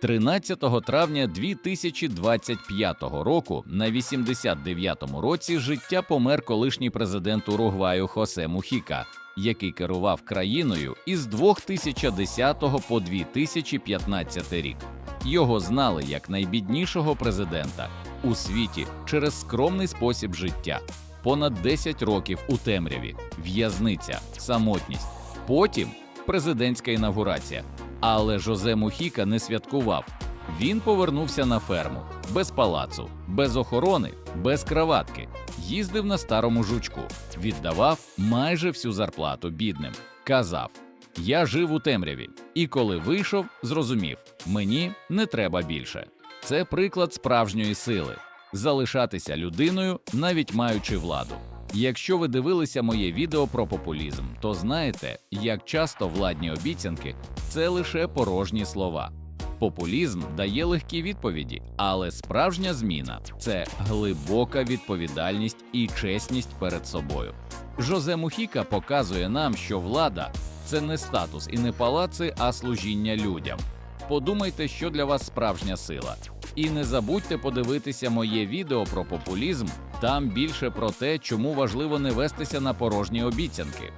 13 травня 2025 року на 89-му році життя помер колишній президент Уругваю Хосе Мухіка, який керував країною із 2010 по 2015 рік. Його знали як найбіднішого президента у світі через скромний спосіб життя. Понад 10 років у темряві, в'язниця, самотність. Потім президентська інавгурація. Але Жозе Мухіка не святкував. Він повернувся на ферму без палацу, без охорони, без краватки. Їздив на старому жучку, віддавав майже всю зарплату бідним. Казав: Я жив у темряві, і коли вийшов, зрозумів, мені не треба більше. Це приклад справжньої сили залишатися людиною, навіть маючи владу. Якщо ви дивилися моє відео про популізм, то знаєте, як часто владні обіцянки це лише порожні слова. Популізм дає легкі відповіді, але справжня зміна це глибока відповідальність і чесність перед собою. Жозе Мухіка показує нам, що влада це не статус і не палаци, а служіння людям. Подумайте, що для вас справжня сила. І не забудьте подивитися моє відео про популізм. Там більше про те, чому важливо не вестися на порожні обіцянки.